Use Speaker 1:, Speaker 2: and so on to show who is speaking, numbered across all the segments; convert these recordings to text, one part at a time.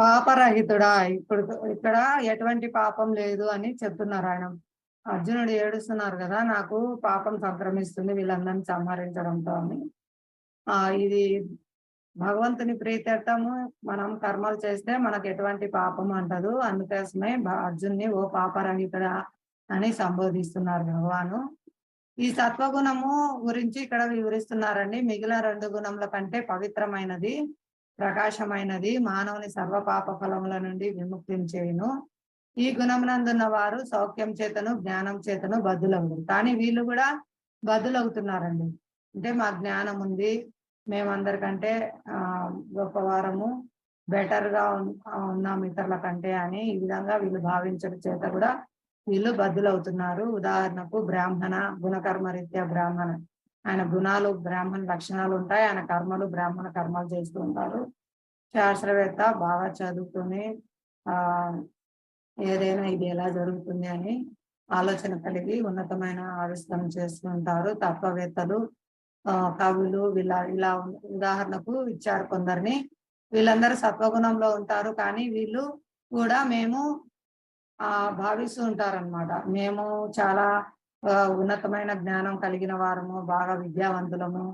Speaker 1: పాపరహితుడా? ఇప్పుడు ఇక్కడ ఎటువంటి పాపం లేదు అని చెప్తున్నారు ఆయన. అర్జునుడు ఏడుస్తున్నారు కదా నాకు పాపం సంక్రమిస్తుంది వీళ్ళందరినీ సంహరించడంతో అని. ఆ ఇది భగవంతుని ప్రీత్యర్థము. మనం కర్మలు చేస్తే మనకు ఎటువంటి పాపం అంటదు. అందుకోసమే అర్జున్ని ఓ పాపరహితుడా అని సంబోధిస్తున్నారు భగవాను. ఈ సత్వగుణము గురించి ఇక్కడ వివరిస్తున్నారండి. మిగిలిన రెండు గుణముల కంటే పవిత్రమైనది. ప్రకాశమైనది. మానవుని సర్వ పాప ఫలముల నుండి విముక్తిని చేయును ఈ గుణమునందున్న వారు సౌఖ్యం చేతను జ్ఞానం చేతను బద్దులవుతారు కానీ వీళ్ళు కూడా బద్దులవుతున్నారండి అంటే మా జ్ఞానం ఉంది మేమందరికంటే ఆ గొప్పవారము బెటర్గా ఉన్నాం ఇతరుల కంటే అని ఈ విధంగా వీళ్ళు భావించడం చేత కూడా వీళ్ళు బద్దులవుతున్నారు ఉదాహరణకు బ్రాహ్మణ గుణకర్మ రీత్యా బ్రాహ్మణ. ఆయన గుణాలు బ్రాహ్మణ లక్షణాలు ఉంటాయి. ఆయన కర్మలు బ్రాహ్మణ కర్మలు చేస్తూ ఉంటారు శాస్త్రవేత్త బాగా చదువుకుని ఆ ఏదైనా ఇది ఎలా జరుగుతుంది అని ఆలోచన కలిగి ఉన్నతమైన ఆవిష్కరణ చేస్తుంటారు తత్వవేత్తలు ఆ కవులు వీళ్ళ ఇలా ఉదాహరణకు ఇచ్చారు కొందరిని. వీళ్ళందరూ సత్వగుణంలో ఉంటారు కానీ వీళ్ళు కూడా మేము ఆ భావిస్తూ ఉంటారన్నమాట. మేము చాలా ఉన్నతమైన జ్ఞానం కలిగిన వారము బాగా విద్యావంతులము.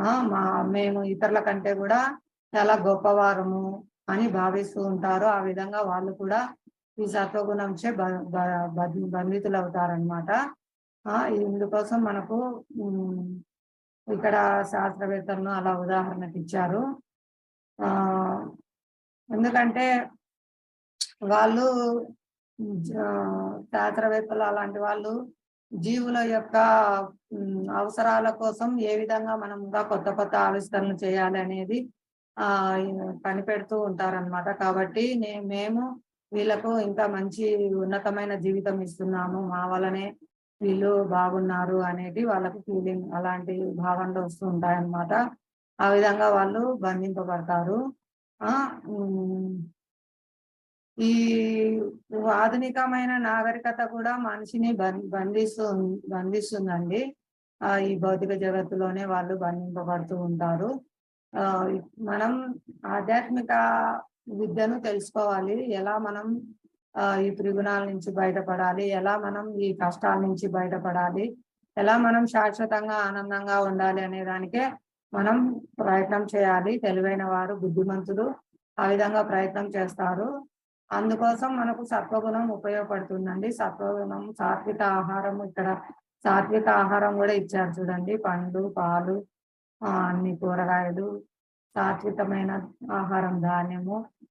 Speaker 1: ఆ మా మేము ఇతరుల కంటే కూడా చాలా గొప్పవారము అని భావిస్తూ ఉంటారు. ఆ విధంగా వాళ్ళు కూడా ఈ సత్వగుణంచే బ- బ- బంధితులు అవుతారనమాట ఆ ఇందుకోసం మనకు ఇక్కడ శాస్త్రవేత్తలను అలా ఉదాహరణకు ఇచ్చారు ఆ ఎందుకంటే వాళ్ళు శాస్త్రవేత్తలు అలాంటి వాళ్ళు జీవుల యొక్క అవసరాల కోసం ఏ విధంగా మనం ఇంకా కొత్త కొత్త ఆవిష్కరణలు చేయాలి అనేది ఆ కనిపెడుతూ ఉంటారన్నమాట. కాబట్టి మేము వీళ్ళకు ఇంకా మంచి ఉన్నతమైన జీవితం ఇస్తున్నాము. మా వలనే వీళ్ళు బాగున్నారు అనేది వాళ్ళకు ఫీలింగ్ అలాంటి భావనలు వస్తూ ఉంటాయన్నమాట. ఆ విధంగా వాళ్ళు బంధింపబడతారు. ఆ ఉమ్, ఈ ఆధునికమైన నాగరికత కూడా మనిషిని బం- బంధిస్తూ బంధిస్తుందండి. ఆ ఈ భౌతిక జగత్తులోనే వాళ్ళు బంధింపబడుతూ ఉంటారు. ఆ మనం ఆధ్యాత్మిక విద్యను తెలుసుకోవాలి. ఎలా మనం ఆ ఈ త్రిగుణాల నుంచి బయటపడాలి? ఎలా మనం ఈ కష్టాల నుంచి బయటపడాలి? ఎలా మనం శాశ్వతంగా ఆనందంగా ఉండాలి అనే దానికే మనం ప్రయత్నం చేయాలి. తెలివైన వారు బుద్ధిమంతులు ఆ విధంగా ప్రయత్నం చేస్తారు. అందుకోసం మనకు సత్వగుణం ఉపయోగపడుతుందండి. సత్వగుణం సాత్విక ఆహారం ఇక్కడ. సాత్విక ఆహారం కూడా ఇచ్చారు చూడండి. పండ్లు పాలు అన్ని కూరగాయలు సాత్వికమైన ఆహారం ధాన్యము.